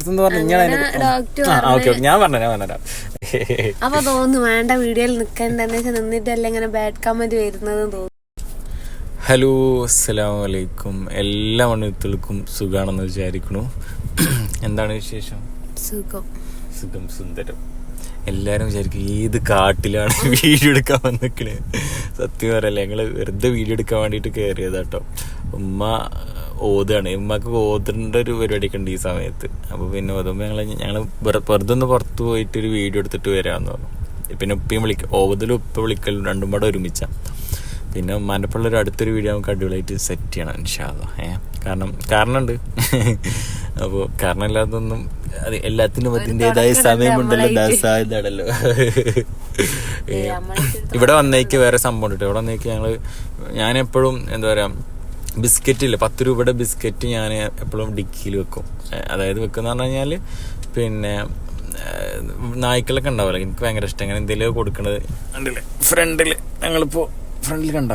ഞാൻ പറഞ്ഞു doctor okay okay ഞാൻ പറഞ്ഞ ഞാൻ പറഞ്ഞുതരാം അപ്പൊ തോന്നുന്നു വേണ്ട വീഡിയോയിൽ നിക്കണ്ടെന്ന് വെച്ചാൽ നിന്നിട്ടല്ല ഇങ്ങനെ ബാഡ് കമന്റ് വരുന്നത് തോന്നുന്നു. ഹലോ അസ്സലാമു അലൈക്കും എല്ലാ മണിത്തുകൾക്കും സുഖാണെന്ന് വിചാരിക്കണു എന്താണ് വിശേഷം? സുഖം. സുഖം സുന്ദരം. എല്ലാരും വിചാരിക്കും ഏത് കാട്ടിലാണ് വീഡിയോ എടുക്കാൻ വന്നിക്കണേ. സത്യം പറയല്ലേ ഞങ്ങൾ വെറുതെ വീഡിയോ എടുക്കാൻ വേണ്ടിട്ട് കയറിയതാട്ടോ ഉമ്മ ഓതാണ് ഉമ്മക്ക് ഓതേണ്ട ഒരു പരിപാടിയൊക്കെ ഉണ്ട് ഈ സമയത്ത്. അപ്പോൾ പിന്നെ ഓതുമ്പോ ഞങ്ങൾ ഞങ്ങൾ വെറു- വെറുതെ ഒന്ന് പുറത്ത് പോയിട്ട് ഒരു വീഡിയോ എടുത്തിട്ട് വരാന്ന് പറഞ്ഞു. പിന്നെ ഉപ്പയും വിളിക്കും ഓവതിലും ഉപ്പ വിളിക്കലും രണ്ടും പാടെ ഒരുമിച്ച. പിന്നെ ഉമ്മാന്റെ ഒരു അടുത്തൊരു വീഡിയോ നമുക്ക് അടിപൊളിയായിട്ട് സെറ്റ് ചെയ്യണം ഇൻഷാല്ല ഏ? കാരണം കാരണമുണ്ട്. അപ്പോൾ കാരണം ഇല്ലാതൊന്നും അത് എല്ലാത്തിനും അതിന്റെതായ സമയമുണ്ടല്ലോ ദാസായതാണല്ലോ ഇവിടെ വന്നേക്ക് വേറെ സംഭവം ഉണ്ട്. ഇവിടെ വന്നേക്ക് ഞങ്ങൾ ഞാൻ എപ്പോഴും എന്താ പറയാ ബിസ്ക്കറ്റ് ഇല്ല പത്ത് രൂപയുടെ ബിസ്ക്കറ്റ് ഞാൻ എപ്പോഴും ഡിക്കിയിൽ വെക്കും. അതായത് വെക്കുന്ന പറഞ്ഞു കഴിഞ്ഞാൽ പിന്നെ നായ്ക്കളൊക്കെ ഉണ്ടാവില്ല എനിക്ക് ഭയങ്കര ഇഷ്ടം. അങ്ങനെ എന്തെങ്കിലും കൊടുക്കണത്. കണ്ടില്ലേ? ഫ്രണ്ടിൽ ഞങ്ങളിപ്പോ ഫ്രണ്ടിൽ കണ്ട?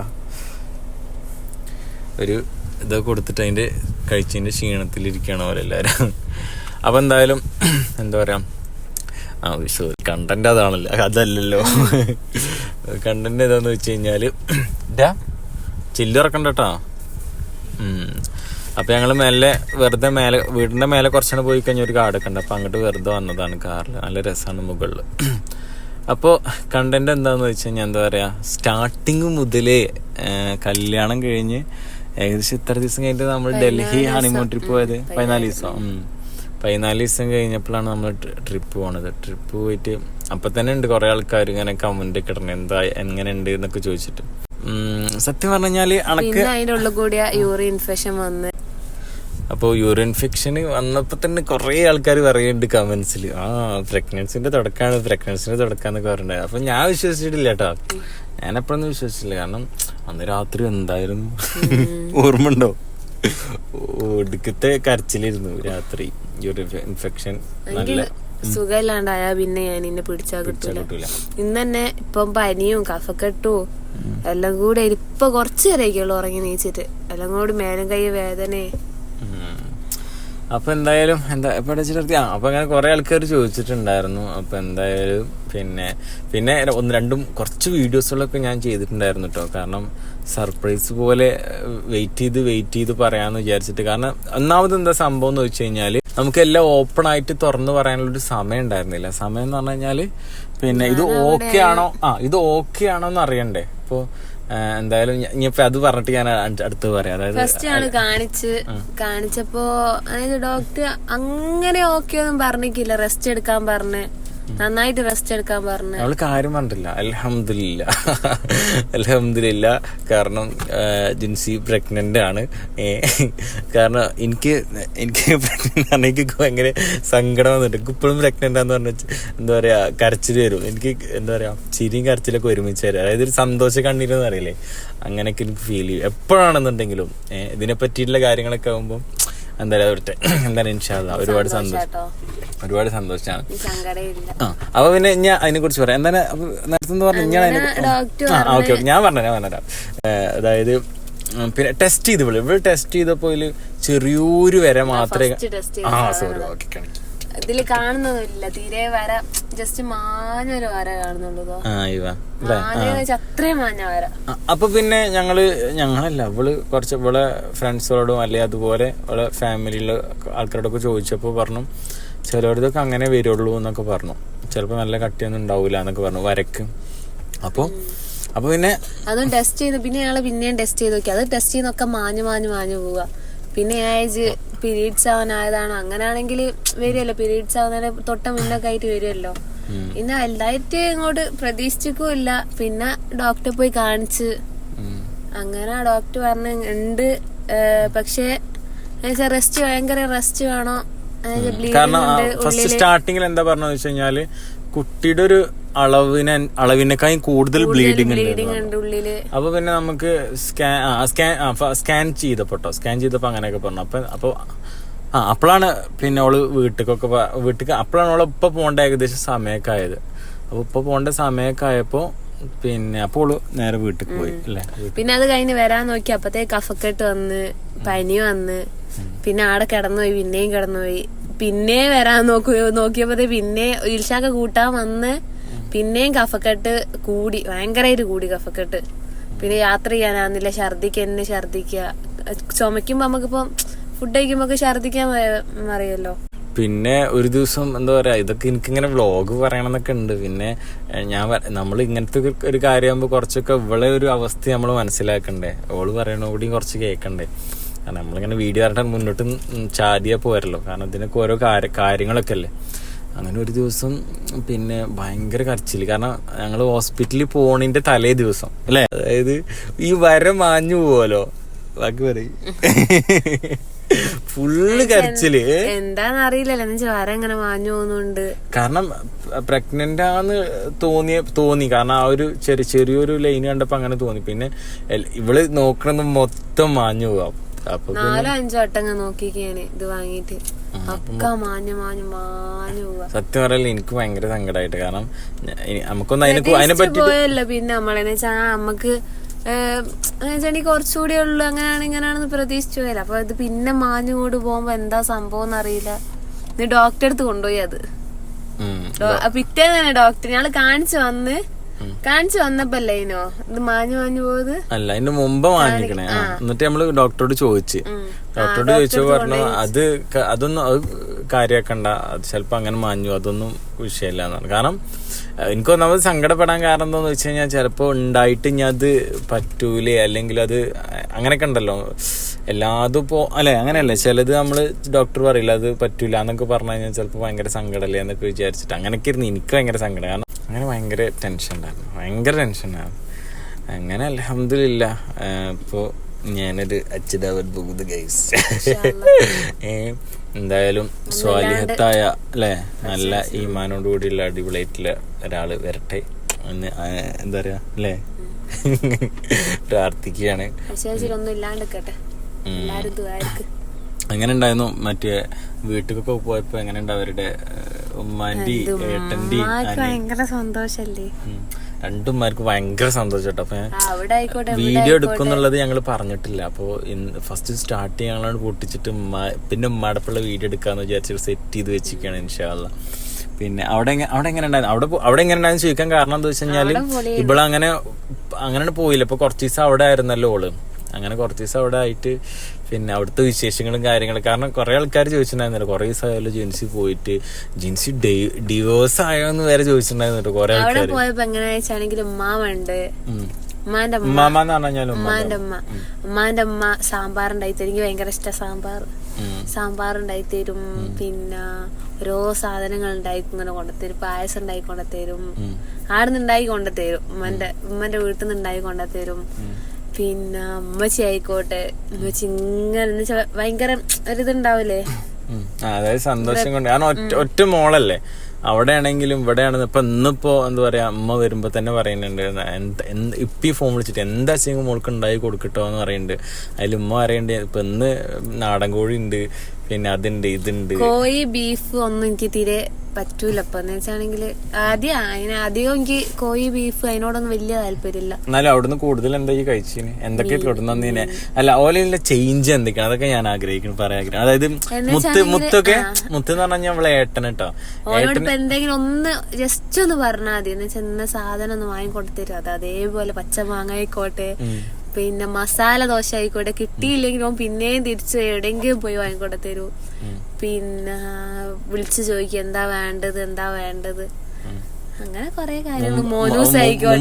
ഒരു ഇതൊക്കെ കൊടുത്തിട്ട് അതിന്റെ കഴിച്ചതിന്റെ ക്ഷീണത്തിലിരിക്കുകയാണ് അവരെല്ലാരും അപ്പൊ എന്തായാലും എന്താ പറയാ? ആ സോറി കണ്ടന്റ് അതാണല്ലോ. അതല്ലല്ലോ. കണ്ടന്റ് ഏതാന്ന് വെച്ച് കഴിഞ്ഞാൽ ചില്ലുറക്കണ്ട കേട്ടാ. അപ്പൊ ഞങ്ങൾ മേലെ വെറുതെ മേലെ വീടിന്റെ മേലെ കുറച്ചാണ് പോയി കഴിഞ്ഞാൽ ഒരു കാടൊക്കെ ഉണ്ട്. അപ്പൊ അങ്ങോട്ട് വെറുതെ വന്നതാണ് കാറിൽ നല്ല രസമാണ് മുകളിൽ അപ്പോൾ കണ്ടന്റ് എന്താന്ന് വെച്ച് കഴിഞ്ഞാൽ എന്താ പറയാ സ്റ്റാർട്ടിങ് മുതലേ കല്യാണം കഴിഞ്ഞ് ഏകദേശം ഇത്ര ദിവസം കഴിഞ്ഞിട്ട് നമ്മൾ ഡൽഹി ഹണിമൂൺ ട്രിപ്പ് പോയത്? പതിനാല് ദിവസം. പതിനാല് ദിവസം കഴിഞ്ഞപ്പോഴാണ് നമ്മൾ ട്രിപ്പ് പോണത്. ട്രിപ്പ് പോയിട്ട് അപ്പൊ തന്നെ ഉണ്ട് കുറെ ആൾക്കാർ ഇങ്ങനെ കമന്റ് ഒക്കെ ഇടണം. എന്താ എങ്ങനെ ഉണ്ട് എന്നൊക്കെ ചോദിച്ചിട്ട്. സത്യം പറഞ്ഞു അണക്ക് അതിനുള്ള ഉള്ളിൽ കൂടിയ യൂറിൻ ഇൻഫെക്ഷൻ വന്ന് അപ്പോൾ യൂറിൻ ഇൻഫെക്ഷൻ വന്നപ്പോൾ തന്നെ കുറേ ആൾക്കാർ പറയുന്നുണ്ട് കമൻസിൽ ആ പ്രഗ്നൻസിന്റെ തുടക്കമാണ് പ്രഗ്നൻസിന്റെ തുടക്കം എന്നൊക്കെ പറയുന്നത് അപ്പോൾ ഞാൻ വിശ്വസിച്ചിട്ടില്ല കേട്ടോ ഞാൻ എപ്പോഴൊന്നും വിശ്വസിച്ചില്ല. കാരണം അന്ന് രാത്രി എന്തായിരുന്നു? ഓർമ്മ ഉണ്ടോ? ഒടുക്കത്തെ കരച്ചിലിരുന്നു രാത്രി. യൂറിൻ ഇൻഫെക്ഷൻ നല്ല സുഖമില്ലാണ്ടായാ പിന്നെ ഞാൻ ഇന്നെ പിടിച്ചാ കിട്ടൂല. ഇന്ന് തന്നെ ഇപ്പം പനിയും കഫക്കെട്ടും എല്ലാം കൂടെ ഇപ്പൊ കുറച്ചു നേരമൊക്കെയുള്ളൂ ഉറങ്ങി നീച്ചിട്ട്. എല്ലാം കൂടി മേലും കൈ വേദനയെ. ഉം. അപ്പൊ എന്തായാലും എന്താ ഇപ്പൊ വെച്ചിട്ട് ആ അപ്പൊ അങ്ങനെ കുറെ ആൾക്കാർ ചോദിച്ചിട്ടുണ്ടായിരുന്നു. അപ്പൊ എന്തായാലും പിന്നെ പിന്നെ ഒന്ന് രണ്ടും കുറച്ച് വീഡിയോസുകളൊക്കെ ഞാൻ ചെയ്തിട്ടുണ്ടായിരുന്നു കേട്ടോ കാരണം സർപ്രൈസ് പോലെ വെയിറ്റ് ചെയ്ത് വെയിറ്റ് ചെയ്ത് പറയാന്ന് വിചാരിച്ചിട്ട്. കാരണം ഒന്നാമത് എന്താ സംഭവം എന്ന് വെച്ച് കഴിഞ്ഞാൽ നമുക്ക് എല്ലാം ഓപ്പൺ ആയിട്ട് തുറന്നു പറയാനുള്ള ഒരു സമയം ഉണ്ടായിരുന്നില്ല. സമയം എന്ന് പറഞ്ഞു കഴിഞ്ഞാൽ പിന്നെ ഇത് ഓക്കെ ആണോ? ആ ഇത് ഓക്കെ ആണോ എന്ന് അറിയണ്ടേ. ഇപ്പൊ എന്തായാലും ഇനിയിപ്പോ അത് പറഞ്ഞിട്ട് ഞാൻ അടുത്ത് പറയാം. അതായത് ഫസ്റ്റ് ആണ് കാണിച്ച് കാണിച്ചപ്പോ അതായത് ഡോക്ടർ അങ്ങനെ ഓക്കെ ഒന്നും പറഞ്ഞിട്ടില്ല. റെസ്റ്റ് എടുക്കാൻ പറഞ്ഞ്. നന്നായിട്ട് റെസ്റ്റ് എടുക്കാൻ പറഞ്ഞു. അവൾ കാര്യം പറഞ്ഞിട്ടില്ല. അലഹമില്ല അലഹമില്ല കാരണം ജിൻസി പ്രഗ്നന്റ് ആണ്. കാരണം എനിക്ക് എനിക്ക് പ്രഗ്നന്റ് ഭയങ്കര സങ്കടം വന്നിട്ട്. ഇപ്പോഴും പ്രഗ്നന്റ് ആന്ന് പറഞ്ഞ എന്താ പറയാ കരച്ചിൽ വരും. എനിക്ക് എന്താ പറയാ ചിരിയും കരച്ചിലൊക്കെ ഒരുമിച്ച് വരും. അതായത് ഒരു സന്തോഷ കണ്ണീരെന്ന് അറിയില്ലേ അങ്ങനെയൊക്കെ എനിക്ക് ഫീൽ ചെയ്യും. എപ്പോഴാണെന്നുണ്ടെങ്കിലും ഇതിനെ പറ്റിയിട്ടുള്ള കാര്യങ്ങളൊക്കെ ആകുമ്പോൾ എന്താ അവിടുത്തെ എന്താണ് ഇൻഷാല്ല ഒരുപാട് സന്തോഷം. ഒരുപാട് സന്തോഷമാണ് ആ അപ്പൊ പിന്നെ ഞാൻ അതിനെ കുറിച്ച് പറയാം എന്തായാലും നേരത്തെ പറഞ്ഞു ഞാൻ അതിനെ ആ ഓക്കെ ഓക്കെ. ഞാൻ പറഞ്ഞു ഞാൻ പറഞ്ഞുതരാം അതായത് പിന്നെ ടെസ്റ്റ് ചെയ്ത് ഇവിടെ ഇവിടെ ടെസ്റ്റ് ചെയ്തപ്പോ ഇതിൽ ചെറിയൊരു വരെ മാത്രമേ ആ സോറി ഓക്കെ കാണിക്കാം. ഇതിൽ കാണുന്നതില്ല തീരെ വര ജസ്റ്റ് മാഞ്ഞൊരു വര കാണുന്നുള്ളൂ അത്രയും മാഞ്ഞ വര. അപ്പൊ പിന്നെ ഞങ്ങൾ ഞങ്ങളല്ല അവൾ കുറച്ച് ഇവളെ ഫ്രണ്ട്സുകളോടും അല്ലെ അതുപോലെ ഇവളെ ഫാമിലിയിലെ ആൾക്കാരോടൊക്കെ ചോദിച്ചപ്പോ പറഞ്ഞു ചിലവരതൊക്കെ അങ്ങനെ വരുള്ളൂ എന്നൊക്കെ പറഞ്ഞു. ചിലപ്പോ നല്ല കട്ടിയൊന്നും ഉണ്ടാവൂല എന്നൊക്കെ പറഞ്ഞു വരക്ക്. അപ്പൊ അപ്പൊ പിന്നെ അതും ടെസ്റ്റ് ചെയ്ത് പിന്നെ ഞങ്ങൾ പിന്നെയും ടെസ്റ്റ് ചെയ്ത് നോക്കി. അത് ടെസ്റ്റ് ചെയ്തൊക്കെ മാഞ്ഞു മാഞ്ഞു മാഞ്ഞു പോവുക പിന്നെ ഏജ് പീരീഡ്സ് ആവാനായതാണോ അങ്ങനെയാണെങ്കിൽ വരുമല്ലോ പീരീഡ്സ് ആവുന്നതിന് തൊട്ട മുന്നൊക്കെ ആയിട്ട് വരുമല്ലോ പിന്നെ വലുതായിട്ട് ഇങ്ങോട്ട് പ്രതീക്ഷിച്ചിട്ടും ഇല്ല പിന്നെ ഡോക്ടറെ പോയി കാണിച്ച്. അങ്ങനെ ഡോക്ടർ പറഞ്ഞ ഉണ്ട് പക്ഷേ റെസ്റ്റ് ഭയങ്കര റെസ്റ്റ് വേണോ. കാരണം ഫസ്റ്റ് സ്റ്റാർട്ടിങ്ങിൽ എന്താ പറഞ്ഞാൽ വെച്ച് കഴിഞ്ഞാൽ കുട്ടിയുടെ ഒരു അളവിനെ അളവിനേക്കാളും കൂടുതൽ ബ്ലീഡിങ് ഉണ്ട് അപ്പൊ പിന്നെ നമുക്ക് സ്കാൻ സ്കാൻ സ്കാൻ ചെയ്തപ്പോട്ടോ സ്കാൻ ചെയ്തപ്പോ അങ്ങനെയൊക്കെ പറഞ്ഞു. അപ്പൊ അപ്പൊ ആ അപ്പോഴാണ് പിന്നെ ഓൾ വീട്ടിലേക്കൊക്കെ വീട്ടിൽ അപ്പോഴാണ് ഓൾ ഇപ്പൊ പോകേണ്ട ഏകദേശം സമയമൊക്കെ ആയത്. അപ്പൊ ഇപ്പൊ പോകേണ്ട സമയമൊക്കെ ആയപ്പോ പിന്നെ അപ്പോൾ നേരെ വീട്ടിൽ പോയി അല്ലേ? പിന്നെ അത് കഴിഞ്ഞ് വരാൻ നോക്കി അപ്പത്തേക്ക് കഫക്കെട്ട് വന്ന് പനി വന്ന് പിന്നെ ആടെ കിടന്നുപോയി പിന്നെയും കിടന്നുപോയി. പിന്നെ വരാൻ നോക്കി നോക്കിയപ്പോ പിന്നെ ഇൽഷാക്ക കൂട്ടാൻ വന്ന് പിന്നെയും കഫക്കെട്ട് കൂടി ഭയങ്കരമായിട്ട് കൂടി കഫക്കെട്ട്. പിന്നെ യാത്ര ചെയ്യാനാകുന്നില്ല ഛർദിക്ക എന്നെ ഛർദിക്കുക ചുമക്കുമ്പോ നമുക്കിപ്പോ ഫുഡ് കഴിക്കുമ്പോ ഛർദിക്കാൻ വ- അറിയല്ലോ പിന്നെ ഒരു ദിവസം എന്താ പറയാ ഇതൊക്കെ എനിക്കിങ്ങനെ വ്ളോഗ് പറയണമെന്നൊക്കെ ഉണ്ട്. പിന്നെ ഞാൻ നമ്മൾ ഇങ്ങനത്തെ ഒരു- കാര്യമാകുമ്പോൾ കുറച്ചൊക്കെ ഇവളെ ഒരു അവസ്ഥ നമ്മൾ മനസ്സിലാക്കണ്ടേ. ഓൾ പറയണ കൂടി കുറച്ച് കേൾക്കണ്ടേ നമ്മളിങ്ങനെ വീഡിയോ പറഞ്ഞിട്ട് മുന്നോട്ട് ചാടിയാ പോരല്ലോ. കാരണം ഇതിനൊക്കെ ഓരോ കാര്യ കാര്യങ്ങളൊക്കെ അല്ലേ അങ്ങനെ ഒരു ദിവസം പിന്നെ ഭയങ്കര കരച്ചിൽ. കാരണം ഞങ്ങൾ ഹോസ്പിറ്റലിൽ പോണിന്റെ തലേ ദിവസം അല്ലേ? അതായത് ഈ വര മാഞ്ഞു പോവല്ലോ. ബാക്കി പറയും. ഫുള്ള് കരച്ചിൽ. എന്താന്ന് അറിയില്ലല്ലോ വര മാഞ്ഞു പോകുന്നുണ്ട്. കാരണം പ്രഗ്നന്റ് ആന്ന് തോന്നിയ തോന്നി. കാരണം ആ ഒരു ചെറിയ ചെറിയൊരു ലൈൻ കണ്ടപ്പോ അങ്ങനെ തോന്നി. പിന്നെ ഇവൾ നോക്കണത് മൊത്തം മാഞ്ഞു പോവാം. നാലോ അഞ്ചോ വട്ടങ്ങ നോക്കിക്കാണ് ഇത് വാങ്ങിയിട്ട്. ഒക്കെ മാഞ്ഞു മാഞ്ഞു മാഞ്ഞു പോവാ. സത്യം പറയല്ലേ എനിക്ക് ഭയങ്കര സങ്കടമായിട്ട് കാരണം നമുക്കൊന്ന് അതിനെ അതിനെ പറ്റി പോയല്ലോ പിന്നെ നമ്മളെന്ന് വെച്ചാ നമുക്ക് എന്നുവെച്ചാൽ കുറച്ചുകൂടി ഉള്ളു. അങ്ങനെയാണ് ഇങ്ങനെയാണെന്ന് പ്രതീക്ഷിച്ചു പോയല്ലോ അപ്പൊ ഇത് പിന്നെ മാഞ്ഞുകൂടി പോകുമ്പോ എന്താ സംഭവം എന്നറിയില്ല. ഇത് ഡോക്ടറെ അടുത്ത് കൊണ്ടുപോയി അത്. പിറ്റേന്ന് തന്നെ ഡോക്ടർ ഞങ്ങൾ കാണിച്ചു വന്ന് കാണിച്ചു വന്നപ്പല്ലേ ഇത് മാഞ്ഞു മാഞ്ഞു പോയത്? അല്ല അതിന്റെ മുമ്പ് ആ എന്നിട്ട് നമ്മൾ ഡോക്ടറോട് ചോദിച്ചു. ഡോക്ടറോട് ചോദിച്ചു പറഞ്ഞു അത് അതൊന്നും അത് കാര്യാക്കണ്ട. അത് ചിലപ്പോ അങ്ങനെ മാഞ്ഞു അതൊന്നും വിഷയമില്ല എന്നാണ്. കാരണം എനിക്ക് ഒന്നാമത് സങ്കടപ്പെടാൻ കാരണം എന്താന്ന് വെച്ച് കഴിഞ്ഞാൽ ചിലപ്പോ ഉണ്ടായിട്ട് ഞാൻ അത് പറ്റൂലേ? അല്ലെങ്കിൽ അത് അങ്ങനെയൊക്കെ ഉണ്ടല്ലോ. എല്ലാതും ഇപ്പോ അല്ലെ അങ്ങനെയല്ലേ? ചിലത് നമ്മൾ ഡോക്ടർ പറയില്ല അത് പറ്റൂല എന്നൊക്കെ പറഞ്ഞു കഴിഞ്ഞാൽ ചിലപ്പോ ഭയങ്കര സങ്കടമല്ലേ എന്നൊക്കെ വിചാരിച്ചിട്ട് അങ്ങനെയൊക്കെ ഇരുന്ന് എനിക്ക് ഭയങ്കര സങ്കടം. കാരണം അങ്ങനെ ഭയങ്കര ടെൻഷൻ ഉണ്ടായിരുന്നു ഭയങ്കര ടെൻഷൻ ഉണ്ടായിരുന്നു അങ്ങനെ അലഹമില്ല ഇപ്പോൾ ഞാനൊരു അച്യുതാവത് ബുഗുദ് ഗൈസ് എന്തായാലും സ്വാലിഹത്തായ അല്ലെ? നല്ല ഈമാനോട് കൂടിയുള്ള അടിപൊളിയായിട്ടുള്ള ഒരാൾ വരട്ടെ എന്ന് എന്താ പറയാ അല്ലേ? പ്രാർത്ഥിക്കുകയാണ്. അങ്ങനെ ഉണ്ടായിരുന്നു? മറ്റേ വീട്ടിലൊക്കെ പോയപ്പോ എങ്ങനെ ഉണ്ട് അവരുടെ ഉമ്മാന്റി ഏട്ടന്റെ ഭയങ്കര സന്തോഷല്ലേ? രണ്ടുമാർക്ക് ഭയങ്കര സന്തോഷം അപ്പൊ വീഡിയോ എടുക്കുന്നുള്ളത് ഞങ്ങൾ പറഞ്ഞിട്ടില്ല. അപ്പൊ ഫസ്റ്റ് സ്റ്റാർട്ട് ചെയ്യാനുള്ള പൊട്ടിച്ചിട്ട് പിന്നെ ഉമ്മാടപ്പുള്ള വീഡിയോ എടുക്കാന്ന് വിചാരിച്ചിട്ട് സെറ്റ് ചെയ്ത് വെച്ചിരിക്കുകയാണ് ഇൻഷാല്ല പിന്നെ അവിടെ അവിടെ എങ്ങനെ ഉണ്ടായിരുന്നു? അവിടെ അവിടെ എങ്ങനെ ഉണ്ടായിരുന്നു? ചോദിക്കാൻ കാരണം എന്താ വെച്ച് കഴിഞ്ഞാൽ ഇവിടെ അങ്ങനെ അങ്ങനെ പോയില്ല. ഇപ്പൊ കുറച്ച് ദിവസം അവിടെ ആയിരുന്നല്ലോ ഓൾ. അങ്ങനെ കുറച്ച് ദിവസം അവിടെ ആയിട്ട് പിന്നെ അവിടുത്തെ വിശേഷങ്ങളും കാര്യങ്ങളും. കാരണം കുറെ ആൾക്കാർ ചോദിച്ചിട്ടുണ്ടായിരുന്നില്ല. കുറെ ദിവസം ആയാലും ജിൻസി പോയിട്ട്. ജിൻസി ഡിവോഴ്സ് ആയോ എന്ന് വരെ ചോദിച്ചിട്ടുണ്ടായിരുന്നു കുറെ അവിടെ ആൾക്കാർ പോയപ്പോ എങ്ങനെ വെച്ചാണെങ്കിൽ ഉമ്മാവുണ്ട്. ഉമ്മാന്റെ ഉമ്മ. ഉമ്മാന്റെ ഉമ്മ. ഉമ്മാന്റെ ഉമ്മ സാമ്പാർ ഉണ്ടായി തരും എനിക്ക് ഭയങ്കര ഇഷ്ട സാമ്പാർ. സാമ്പാർ ഉണ്ടായി തരും പിന്നെ ഓരോ സാധനങ്ങൾ ഉണ്ടായി ഇങ്ങനെ കൊണ്ടുത്തരും. പായസം ഉണ്ടായി കൊണ്ടുത്തരും ആടുന്നുണ്ടായി കൊണ്ടുത്തരും. ഉമ്മന്റെ ഉമ്മന്റെ വീട്ടിൽ നിന്ന് ഉണ്ടായി കൊണ്ടുതരും പിന്നെ അമ്മച്ചി ആയിക്കോട്ടെ. അമ്മച്ചി ഇങ്ങനെ ഭയങ്കര ഒരിതുണ്ടാവില്ലേ അതായത് സന്തോഷം കൊണ്ട്. കാരണം ഒറ്റ ഒറ്റ മോളല്ലേ. അവിടെ ആണെങ്കിലും ഇവിടെ ആണെങ്കിലും ഇപ്പൊ ഇന്നിപ്പോ എന്താ പറയാ അമ്മ വരുമ്പോ തന്നെ പറയുന്നുണ്ട്. ഇപ്പൊ ഫോൺ വിളിച്ചിട്ട് എന്താ ചെയ്യും മോൾക്ക് ഉണ്ടായി കൊടുക്കട്ടോ എന്ന് പറയുന്നുണ്ട്. അതിൽ ഉമ്മ പറയുന്നുണ്ട് ഇപ്പൊ ഇന്ന് നാടൻ കോഴി ഉണ്ട് പിന്നെ അതുണ്ട് ഇതുണ്ട്. കോഴി ബീഫ് ഒന്നും എനിക്ക് തീരെ പറ്റൂല. അപ്പൊ എന്ന് വെച്ചാണെങ്കിൽ ആദ്യം അതിന് അധികം എനിക്ക് കോഴി ബീഫ് അതിനോടൊന്നും വലിയ താല്പര്യമില്ല. എന്നാലും അവിടുന്ന് കൂടുതൽ എന്താ ഈ കഴിച്ചിന്? എന്തൊക്കെ കൊടുന്നീനെ അല്ല ഓലയിലെ ചേഞ്ച് എന്തൊക്കെയാണ്? അതൊക്കെ ഞാൻ ആഗ്രഹിക്കുന്നു പറയാൻ അതായത് മുത്ത് മുത്തൊക്കെ മുത്ത് എന്ന് പറഞ്ഞാൽ നമ്മളെ ഏട്ടൻ കേട്ടോ ഓനോട് എന്തെങ്കിലും ഒന്ന് ജസ്റ്റ് ഒന്ന് പറഞ്ഞാൽ മതി. എന്ന് വെച്ചാൽ ഇന്ന സാധനം ഒന്ന് വാങ്ങിക്കൊടുത്തരും അത് അതേപോലെ പച്ച മാങ്ങ ആയിക്കോട്ടെ പിന്നെ മസാല ദോശ ആയിക്കോട്ടെ കിട്ടിയില്ലെങ്കിൽ ഓൻ പിന്നെയും തിരിച്ച് എവിടെയെങ്കിലും പോയി വാങ്ങിക്കൊണ്ടു തരൂ പിന്നെ വിളിച്ചു ചോദിക്കും എന്താ വേണ്ടത് എന്താ വേണ്ടത്? അങ്ങനെ കൊറേ കാര്യങ്ങൾ മോനൂസ് ആയിക്കോട്ടെ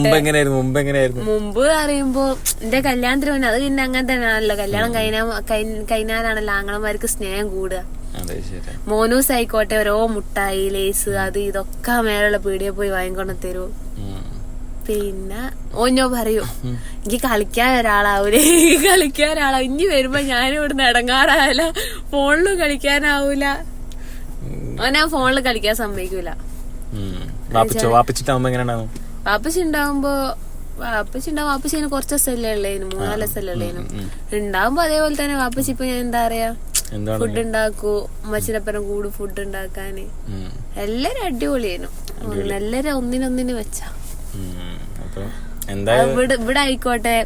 മുമ്പ് അറിയുമ്പോ എന്റെ കല്യാണത്തിന് മുന്നേ അത് പിന്നെ അങ്ങനെ തന്നെയാണല്ലോ. കല്യാണം കഴിഞ്ഞാ കഴി- കഴിഞ്ഞാലാണല്ലോ ആങ്ങളമാർക്ക് സ്നേഹം കൂടുക. മോനൂസ് ആയിക്കോട്ടെ ഓരോ മുട്ടായി ലേസ് അത് ഇതൊക്കെ മേലുള്ള പീടിയെ പോയി വാങ്ങിക്കൊണ്ട് തരൂ. പിന്നെ ഓഞ്ഞോ പറയൂ. എനിക്ക് കളിക്കാൻ ഒരാളാവൂലേ. കളിക്കാൻ ഒരാളാവും ഇനി വരുമ്പോ ഞാൻ ഇവിടുന്ന് ഇടങ്ങാറാവില്ല ഫോണിലും കളിക്കാനാവൂല. ഓനാ ഫോണിൽ കളിക്കാൻ സമ്മതിക്കൂല. വാപ്പച്ചുണ്ടാവുമ്പോ വാപ്പിച്ചോ? വാപ്പിച്ചിട്ടാവുമ്പോ എങ്ങനെയാണാവും വാപ്പച്ചി ഉണ്ടാവുമ്പോ വാപ്പച്ചി ഉണ്ടാവും വാപ്പച്ചിന് കുറച്ച് സ്ഥലേ ഉള്ളേനു. മൂന്നാൽ സ്ഥലേ ഉള്ളേനു. ഉണ്ടാവുമ്പോ അതേപോലെ തന്നെ വാപ്പച്ചി ഇപ്പൊ ഞാൻ എന്താ പറയാ? ഫുഡ് ഉണ്ടാക്കൂ. അമ്മച്ചിനപ്പനം കൂടും ഫുഡ് ഉണ്ടാക്കാന്. എല്ലാരും അടിപൊളിയായിരുന്നു എല്ലാരും ഒന്നിനൊന്നിന് വെച്ചാ. ഇവിടെ ഇവിടെ ആയിക്കോട്ടെ.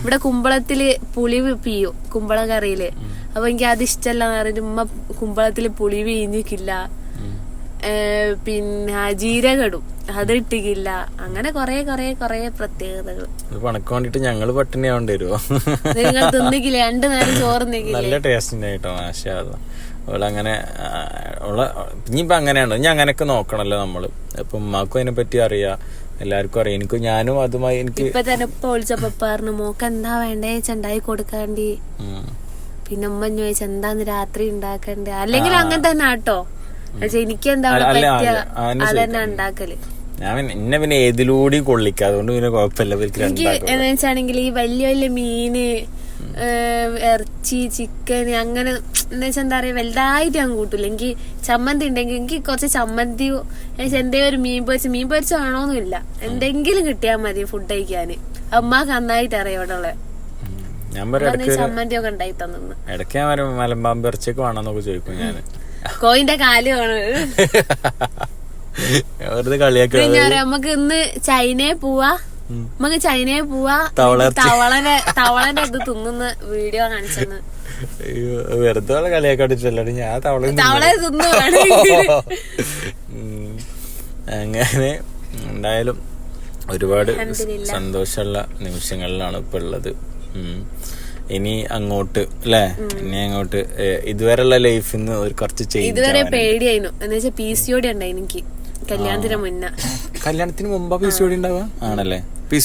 ഇവിടെ കുമ്പളത്തിൽ പുളി പിയ്യും കുമ്പള കറിയിൽ. അപ്പൊ എനിക്ക് അത് ഇഷ്ടമല്ല പറഞ്ഞിട്ട് ഉമ്മ കുമ്പളത്തിൽ പുളി വീഞ്ഞിക്കില്ല പിന്നെ ജീരകടും അത് ഇട്ടിക്കില്ല അങ്ങനെ കൊറേ കൊറേ കൊറേ പ്രത്യേകതകൾ. പണക്ക് വേണ്ടിട്ട് ഞങ്ങൾ പട്ടിണി ആവേണ്ടി വരുമോ നിങ്ങൾ തിന്നിക്കില്ല? രണ്ടു നേരം ചോറ് നല്ല ടേസ്റ്റ് കേട്ടോ മാഷാ അവളങ്ങനെ അവളെ ഇനിയിപ്പോ അങ്ങനെയാണ്. ഇനി അങ്ങനെയൊക്കെ നോക്കണല്ലോ നമ്മൾ. ഇപ്പൊ ഉമ്മാക്കും അതിനെ പറ്റി അറിയാം. എല്ലാവർക്കും അറിയാം. എനിക്ക് ഞാനും അതുമായി എനിക്ക് ഇപ്പൊ തന്നെ പറഞ്ഞു മോക്ക് എന്താ വേണ്ടേ ചെണ്ടായി കൊടുക്കാണ്ടി. പിന്നെ ഉമ്മ ചോദിച്ച എന്താന്ന് രാത്രി ഉണ്ടാക്കണ്ടേ? അല്ലെങ്കിൽ അങ്ങനെ തന്നെ ആട്ടോ. പക്ഷെ എനിക്ക് എന്താ അതന്നെ ഉണ്ടാക്കൽ. ഞാൻ പിന്നെ എന്നെ പിന്നെ ഏതിലൂടെയും കൊള്ളിക്കുക അതുകൊണ്ട് പിന്നെ കുഴപ്പമില്ല എനിക്ക് എന്ന് വെച്ചാണെങ്കിൽ ഈ വലിയ വലിയ മീന് ഇറച്ചി ചിക്കൻ അങ്ങനെ എന്ന് വെച്ചാൽ എന്താ പറയാ വലുതായിട്ട് ഞാൻ കൂട്ടില്ല എനിക്ക് ചമ്മന്തി ഉണ്ടെങ്കിൽ എനിക്ക് കുറച്ച് ചമ്മന്തിയോ എന്തേ ഒരു മീൻ പൊരിച്ച് മീൻ പൊരിച്ച വേണോന്നില്ല എന്തെങ്കിലും കിട്ടിയാൽ മതി ഫുഡ് കഴിക്കാൻ അമ്മയ്ക്ക് നന്നായിട്ട് അറിയാം ഇവിടെ ഉള്ളത്. ഞാൻ ചമ്മന്തി ഉണ്ടായി തന്നു ഇടയ്ക്ക് ഞാൻ മലമ്പാമ്പ് ഇറച്ചിയൊക്കെ വേണമെന്നൊക്കെ ചോദിക്കും ഞാൻ കോയിന്റെ കാലാണ് നമ്മക്ക് വെറുതെ നമുക്ക് ഇന്ന് ചൈനയെ പോവാ. നമുക്ക് ചൈനയെ പോവാ. തവളന്റെ തവളനെ തവളന്റെ ഇത് തിന്നുന്ന വീഡിയോ കാണിച്ചെന്ന്. വെറുതെ ഉള്ള കളിയാക്കാട്ടിട്ടല്ലാണ്ട് ഞാൻ തവള. അങ്ങനെ എന്തായാലും ഒരുപാട് സന്തോഷമുള്ള നിമിഷങ്ങളിലാണ് ഇപ്പൊ ഉള്ളത്. ഇനി അങ്ങോട്ട് അല്ലേ? ഇനി അങ്ങോട്ട് ഇതുവരെയുള്ള ലൈഫിൽ നിന്ന് ഒരു കുറച്ച് ചേഞ്ച് ഇതുവരെ പേടിയായിരുന്നു. എന്ന് വെച്ചാൽ പി സി ഓടി ഉണ്ടായി എനിക്ക്. കല്യാണത്തിന് മുന്നേ. കല്യാണത്തിന് മുമ്പാ പി സി ഓടി ഉണ്ടാവുക? ആണല്ലേ? പി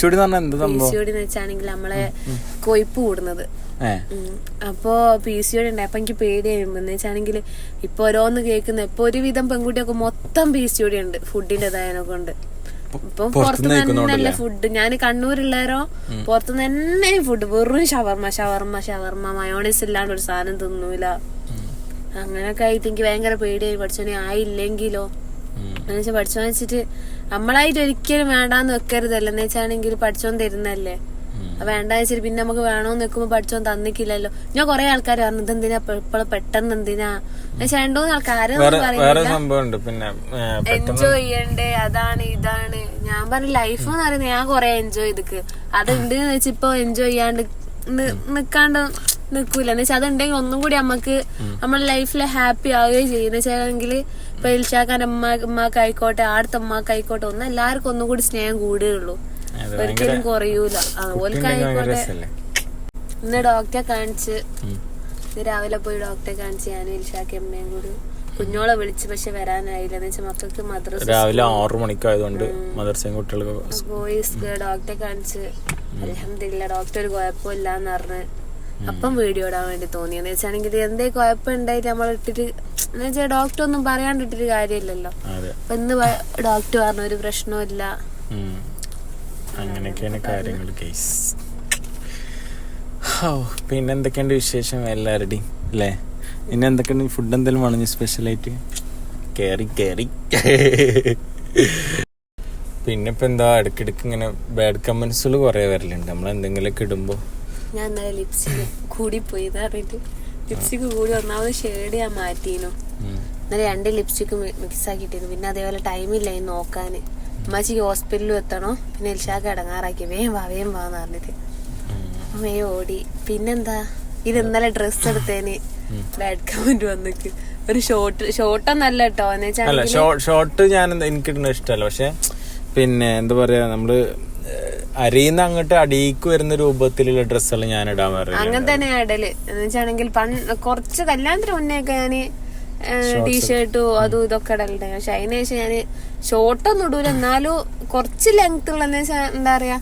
സി ഓടി എന്ന് വെച്ചാണെങ്കിൽ നമ്മളെ കൊയ്പ്പ് കൂടുന്നത്. അപ്പോ പി സി ഓടി ഉണ്ടായി അപ്പൊ എനിക്ക് പേടിയായിരുന്നു. എന്ന് വെച്ചാണെങ്കിൽ ഇപ്പൊ ഓരോന്ന് കേൾക്കുന്ന ഇപ്പൊ ഒരുവിധം പെൺകുട്ടിയൊക്കെ മൊത്തം പി സി ഓടി ഉണ്ട് ഫുഡിന്റേതായതിനെ കൊണ്ട്. ഇപ്പൊ പുറത്തുനിന്ന് തന്നെ ഫുഡ് ഞാൻ കണ്ണൂരുള്ളവരോ പുറത്തുനിന്ന് തന്നെ ഫുഡ് വെറും ഷവർമ്മ ഷവർമ്മ ഷവർമ്മ മയോണൈസ് ഇല്ലാണ്ട് ഒരു സാധനം തിന്നൂല. അങ്ങനൊക്കെ ആയിട്ട് എനിക്ക് ഭയങ്കര പേടിയായി. പഠിച്ചോനെ ആയില്ലെങ്കിലോ. എന്നുവെച്ചാൽ പഠിച്ചോന്ന് വെച്ചിട്ട് നമ്മളായിട്ട് ഒരിക്കലും വേണ്ടാന്ന് വെക്കരുതല്ലോ. എന്ന് വെച്ചാണെങ്കിൽ പഠിച്ചോൻ തരുന്നല്ലേ വേണ്ട വെച്ചാൽ വെച്ചിട്ട് പിന്നെ നമുക്ക് വേണോന്ന് വെക്കുമ്പോ പഠിച്ചോൻ തന്നിക്കില്ലല്ലോ ഞാൻ കൊറേ ആൾക്കാർ പറഞ്ഞു ഇതെന്തിനാ? ഇപ്പോഴും പെട്ടെന്ന് എന്തിനാ? ചേണ്ടോന്ന് രണ്ടു ആൾക്കാര് പിന്നെ എൻജോയ് ചെയ്യണ്ടേ? അതാണ് ഇതാണ്. ഞാൻ പറഞ്ഞ ലൈഫ് എന്ന് പറയുന്നത് ഞാൻ കൊറേ എൻജോയ് ചെയ്തിക്ക്. അതുണ്ട് എന്ന് വെച്ചിപ്പോ ഇപ്പൊ എൻജോയ് ചെയ്യാണ്ട് നിക്കാണ്ട് നിക്കൂല. എന്ന് വെച്ചാൽ അതുണ്ടെങ്കിൽ ഒന്നും കൂടി നമുക്ക് നമ്മുടെ ലൈഫിൽ ഹാപ്പി ആവുകയും ചെയ്യുന്ന വെച്ചാണെങ്കിൽ ഇപ്പൊ ഇൽഷാഖാന്റെ അമ്മ ഉമ്മാക്ക് ആയിക്കോട്ടെ ആടുത്ത അമ്മയ്ക്ക് ആയിക്കോട്ടെ ഒന്ന് എല്ലാവർക്കും ഒന്നും കൂടി സ്നേഹം കൂടുകയുള്ളൂ. ഒരിക്കലും കുറയൂല. ഇന്ന് ഡോക്ടറെ കാണിച്ച്. ഇന്ന് രാവിലെ പോയി ഡോക്ടറെ കാണിച്ച് ഞാനും ഇൽഷാഖ് അമ്മയും കൂടി. കുഞ്ഞോളെ വിളിച്ച് പക്ഷെ വരാനായില്ല. എന്ന് വെച്ചാൽ മക്കൾക്ക് മദ്രസ രാവിലെ ആറു മണിക്കായതുകൊണ്ട് മദ്രസയും കുട്ടികൾക്ക് പോയി ഡോക്ടറെ കാണിച്ച്. അലഹമില്ല ഡോക്ടർ ഒരു കുഴപ്പമില്ലാന്ന് പറഞ്ഞ്. അപ്പം വീഡിയോ ഇടാൻ വേണ്ടി തോന്നിയെന്ന് വെച്ചാണെങ്കിൽ എന്തേ കുഴപ്പമുണ്ടായിട്ട് നമ്മൾ ഇട്ടിട്ട് എന്ന് വെച്ചാൽ ഡോക്ടർ ഒന്നും പറയാണ്ടിട്ടൊരു കാര്യമില്ലല്ലോ. അപ്പൊ ഇന്ന് ഡോക്ടർ പറഞ്ഞ ഒരു പ്രശ്നമില്ല. അങ്ങനെയൊക്കെയാണ് കാര്യങ്ങൾ കേസ് പിന്നെ എന്തൊക്കെയുണ്ട് വിശേഷം എല്ലാവരുടെയും അല്ലേ പിന്നെ എന്തൊക്കെയുണ്ട്? ഫുഡ് എന്തെങ്കിലും വേണം സ്പെഷ്യലായിട്ട് കയറി കയറി പിന്നെ ഇപ്പൊ എന്താ ഇടയ്ക്കിടയ്ക്ക് ഇങ്ങനെ ബാഡ് കമന്റ്സുകൾ കുറെ വരലുണ്ട്. നമ്മൾ എന്തെങ്കിലുമൊക്കെ ഇടുമ്പോ ഞാൻ ഇന്നലെ ലിപ്സ്റ്റിക് കൂടി പോയി എന്ന് പറഞ്ഞിട്ട് ലിപ്സ്റ്റിക് കൂടി ഒന്നാമത് ഷെയ്ഡ് ഞാൻ മാറ്റീനു. എന്നാലും ഇന്നലെ രണ്ട് ലിപ്സ്റ്റിക് മിക്സ് ആക്കിയിട്ടിരുന്നു. പിന്നെ അതേപോലെ ടൈമില്ല ഇനി നോക്കാൻ അമ്മാച്ചിക്ക് ഹോസ്പിറ്റലിൽ എത്തണോ. പിന്നെ എൽഷാക്ക് ഇടങ്ങാറാക്കി. വേം വാ വേം വാന്ന് പറഞ്ഞിട്ട്. അപ്പം വേ ഓടി. പിന്നെന്താ? ഇത് ഇന്നലെ ഡ്രസ് എടുത്തേന് ബാഡ് കമന്റ് വന്നിക്ക്. ഒരു ഷോർട്ട് ഷോർട്ടൊന്നല്ല കേട്ടോ ഷോർട്ട് ഞാൻ എനിക്ക് ഇഷ്ടമല്ല പക്ഷെ പിന്നെ എന്താ പറയാ നമ്മൾ അരിയുന്ന അങ്ങോട്ട് അടിയിക്ക് വരുന്ന രൂപത്തിലുള്ള ഡ്രസ്സുകൾ ഞാൻ ഇടാൻ പറയുന്നത് അങ്ങനെ തന്നെ ഇടൽ. എന്ന് വെച്ചാണെങ്കിൽ കുറച്ച് കല്യാണത്തിന് മുന്നേ ഒക്കെ ഞാൻ ടീഷർട്ടും അതും ഇതൊക്കെ ഇടലുണ്ട്. പക്ഷെ അതിന് ശേഷം ഞാൻ ഷോർട്ടൊന്നും ഇടൂല. എന്നാലും കുറച്ച് ലെങ്ത് ഉള്ള വെച്ചാൽ എന്താ പറയാ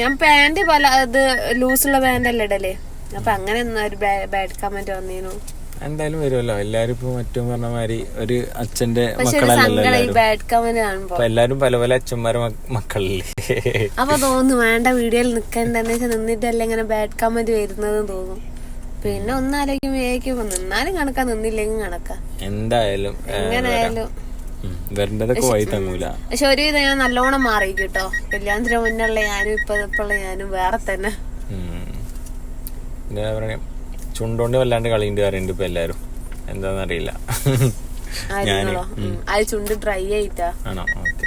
ഞാൻ പാന്റ് പല ഇത് ലൂസുള്ള പാന്റ് അല്ലേ ഇടൽ. അപ്പൊ അങ്ങനെ ഒരു ബാഡ് കമന്റ് വന്നീനു. എന്തായാലും വരുമല്ലോ. എല്ലാരും ഇപ്പൊ മറ്റും പറഞ്ഞ മാതിരി ഒരു അച്ഛന്റെ മക്കളല്ലല്ലോ എല്ലാരും. പല പല അച്ഛന്മാരെ മക്കളല്ലേ. അപ്പൊ തോന്നുന്നു വേണ്ട വീഡിയോയിൽ നിക്കണ്ടെന്ന് വെച്ചാൽ നിന്നിട്ടല്ല ഇങ്ങനെ ബാഡ് കമന്റ് വരുന്നതെന്ന് തോന്നും. പിന്നെ ഒന്നാലോചിക്കും വേഗം നിന്നാലും കണക്കാ നിന്നില്ലെങ്കിൽ കണക്കാ. എന്തായാലും എങ്ങനായാലും. വരേണ്ടതൊക്കെ വഴി തങ്ങൂല. പക്ഷെ ഒരു ഇത് ഞാൻ നല്ലോണം മാറി കേട്ടോ കല്യാണത്തിന് മുന്നുള്ള ഞാനും ഇപ്പൊ ഇപ്പോഴുള്ള ഞാനും വേറെ തന്നെ. ഉം. എന്താ പറയാ? ചുണ്ടോണ്ട് വല്ലാണ്ട് കളിയുണ്ട് പറയുന്നുണ്ട് ഇപ്പൊ എല്ലാരും. എന്താന്നറിയില്ല. ചുണ്ട് ഡ്രൈ ആയിട്ടാ? ആണോ? ഓക്കെ.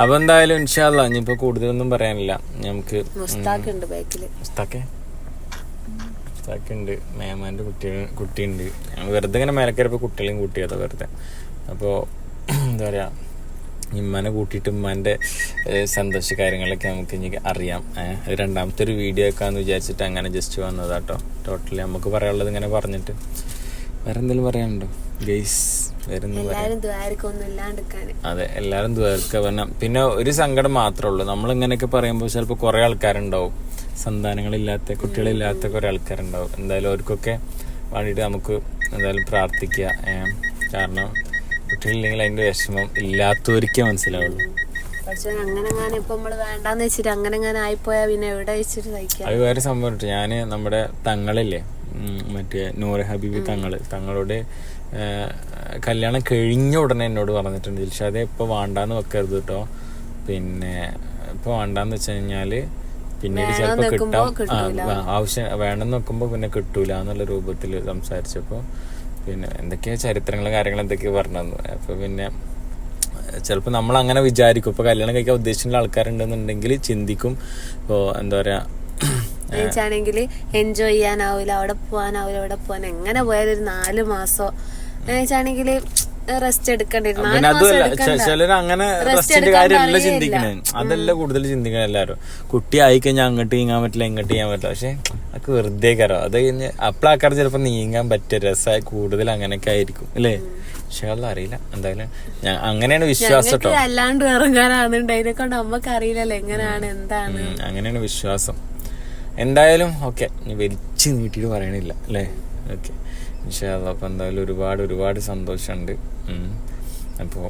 അപ്പൊ എന്തായാലും ഇൻഷാല്ല ഇനിയിപ്പോ കൂടുതലൊന്നും പറയാനില്ല. നമുക്ക് മേമാന്റെ ഉണ്ട് ബാക്കിൽ മുസ്താഖെ? ഒക്കെ ഉണ്ട് മേമാന്റെ കുട്ടി കുട്ടിയുണ്ട് വെറുതെ ഇങ്ങനെ മേലക്കരപ്പോൾ കുട്ടികളെയും കൂട്ടിയതാ വെറുതെ. അപ്പോൾ എന്താ പറയുക ഇമ്മാനെ കൂട്ടിയിട്ട് ഉമ്മാന്റെ സന്തോഷ കാര്യങ്ങളൊക്കെ നമുക്ക് ഇനി അറിയാം. രണ്ടാമത്തെ ഒരു വീഡിയോ ആക്കാന്ന് വിചാരിച്ചിട്ട് അങ്ങനെ ജസ്റ്റ് വന്നതാട്ടോ. ടോട്ടലി നമുക്ക് പറയാനുള്ളത് ഇങ്ങനെ പറഞ്ഞിട്ട്. വേറെ എന്തെങ്കിലും പറയാനുണ്ടോ ഗെയ്സ് അതെ എല്ലാരും ദ്വാരക്കും പറഞ്ഞാൽ പിന്നെ ഒരു സങ്കടം മാത്രമേ ഉള്ളൂ. നമ്മൾ ഇങ്ങനെയൊക്കെ പറയുമ്പോൾ ചിലപ്പോൾ കുറേ ആൾക്കാരുണ്ടാവും. സന്താനങ്ങളില്ലാത്ത കുട്ടികളില്ലാത്ത കുറേ ആൾക്കാരുണ്ടാവും. എന്തായാലും അവർക്കൊക്കെ വേണ്ടിയിട്ട് നമുക്ക് എന്തായാലും പ്രാർത്ഥിക്കുക. കാരണം കുട്ടികളില്ലെങ്കിൽ അതിന്റെ വിഷമം ഇല്ലാത്തവർക്കേ മനസ്സിലാവുള്ളൂ. പക്ഷെ അങ്ങനെ അങ്ങനെ ഇപ്പൊ നമ്മൾ വേണ്ടാന്ന് വെച്ചിട്ട് അങ്ങനെ അങ്ങനെ ആയിപ്പോയാ പിന്നെ എവിടെ വെച്ചിട്ട് അത് വേറെ സംഭവം ഉണ്ട്. ഞാൻ നമ്മുടെ തങ്ങളില്ലേ? ഉം, മറ്റേ നൂറ് ഹബീബി തങ്ങൾ. തങ്ങളോട് കല്യാണം കഴിഞ്ഞ ഉടനെ എന്നോട് പറഞ്ഞിട്ടുണ്ട്. ദിൽഷാദെ ഇപ്പൊ വേണ്ടാന്ന് വെക്കരുത് കേട്ടോ പിന്നെ ഇപ്പൊ വേണ്ടാന്ന് വെച്ച് കഴിഞ്ഞാൽ പിന്നീട് ചിലപ്പോ കിട്ടാം. ആ, ആവശ്യം വേണം വെക്കുമ്പോ പിന്നെ കിട്ടൂല എന്നുള്ള രൂപത്തിൽ സംസാരിച്ചപ്പോ പിന്നെ എന്തൊക്കെയാ ചരിത്രങ്ങളും കാര്യങ്ങളും എന്തൊക്കെയാ പറഞ്ഞത് അപ്പൊ പിന്നെ ചിലപ്പോൾ നമ്മൾ അങ്ങനെ വിചാരിക്കും. ഇപ്പൊ കല്യാണം കഴിക്കാൻ ഉദ്ദേശിക്കുന്ന ആൾക്കാരുണ്ടെന്നുണ്ടെങ്കിൽ ചിന്തിക്കും. ഇപ്പോൾ എന്താ പറയാ എന്നുവെച്ചാണെങ്കിൽ എൻജോയ് ചെയ്യാനാവില്ല അവിടെ പോവാനാവില്ല അവിടെ പോവാൻ എങ്ങനെ പോയാലും ഒരു നാല് മാസോ. എന്നുവെച്ചാണെങ്കിൽ റെസ്റ്റ് എടുക്കേണ്ടി വരും പിന്നെ നാല് മാസം അതുമല്ല എടുക്കണ്ട. ചിലർ അങ്ങനെ റെസ്റ്റിന്റെ കാര്യമല്ല. ചിന്തിക്കണേ. അതല്ല കൂടുതൽ ചിന്തിക്കണ എല്ലാവരും. കുട്ടി ആയി കഴിഞ്ഞാൽ അങ്ങോട്ട് നീങ്ങാൻ പറ്റില്ല ഇങ്ങോട്ട് ചെയ്യാൻ പറ്റില്ല. പക്ഷെ അതൊക്കെ വെറുതെ കരോ അത് കഴിഞ്ഞ് അപ്പോഴാക്കാർ ചിലപ്പോൾ നീങ്ങാൻ പറ്റിയ രസമായി കൂടുതൽ അങ്ങനെയൊക്കെ ആയിരിക്കും അല്ലേ? പക്ഷെ അറിയില്ല. എന്തായാലും ഞാൻ അങ്ങനെയാണ് വിശ്വാസം കേട്ടോ അല്ലാണ്ട് കൊണ്ട് അറിയില്ലല്ലോ എങ്ങനെയാണ് എന്താണ്. അങ്ങനെയാണ് വിശ്വാസം. എന്തായാലും ഓക്കെ. വലിച്ചു നീട്ടിട്ട് നീട്ടിയിട്ട് പറയണില്ല അല്ലേ? ഓക്കെ. അപ്പം എന്തായാലും ഒരുപാട് ഒരുപാട് സന്തോഷമുണ്ട്. അപ്പോൾ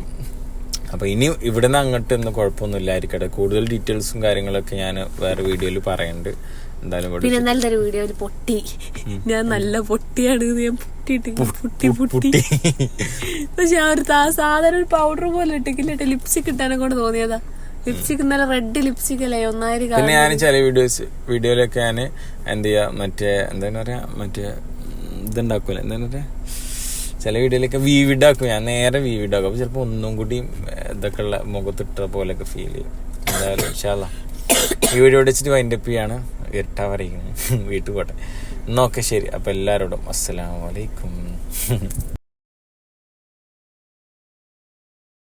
അപ്പോൾ ഇനി ഇവിടുന്ന് അങ്ങോട്ട് ഒന്നും കുഴപ്പമൊന്നുമില്ല ആയിരിക്കട്ടെ. കൂടുതൽ ഡീറ്റെയിൽസും കാര്യങ്ങളൊക്കെ ഞാൻ വേറെ വീഡിയോയിൽ പറയുന്നുണ്ട് എന്തായാലും പിന്നെ നല്ലൊരു പൊട്ടി. ഞാൻ നല്ല പൊട്ടിയാണ് ഇത് ഞാൻ പൊട്ടിയിട്ട്. പൊട്ടി പൊട്ടി. പക്ഷെ ആ ഒരു സാധാരണ ഒരു പൗഡർ പോലെ ലിപ്സ്റ്റിക് ഇട്ടാനെ കൊണ്ട് തോന്നിയതാ. ലിപ്സ്റ്റിക് ഇന്നലെ റെഡ് ലിപ്സ്റ്റിക് അല്ലേ? ഒന്നായിരം പിന്നെ ഞാൻ ചില വീഡിയോസ് വീഡിയോയിലൊക്കെ ഞാൻ എന്ത് ചെയ്യാ മറ്റേ എന്താ പറയാ മറ്റേ ഇതുണ്ടാക്കൂല. എന്താ ചില വീഡിയോയിലൊക്കെ വീവിഡാക്കും ഞാൻ നേരെ വീവിഡാക്കും അപ്പൊ ചിലപ്പോ ഒന്നും കൂടി ഇതൊക്കെ ഉള്ള മുഖത്തിട്ട പോലെയൊക്കെ ഫീൽ ചെയ്യും. എന്തായാലും ഇൻഷാല്ല ഈ വീഡിയോ വെച്ചിട്ട് വൈൻഡപ്പ് ചെയ്യാണ്. ഇരട്ടാ പറയുന്നത് വീട്ടിൽ പോട്ടെ. എന്നൊക്കെ ശരി. അപ്പൊ എല്ലാവരോടും അസ്സലാമലൈക്കും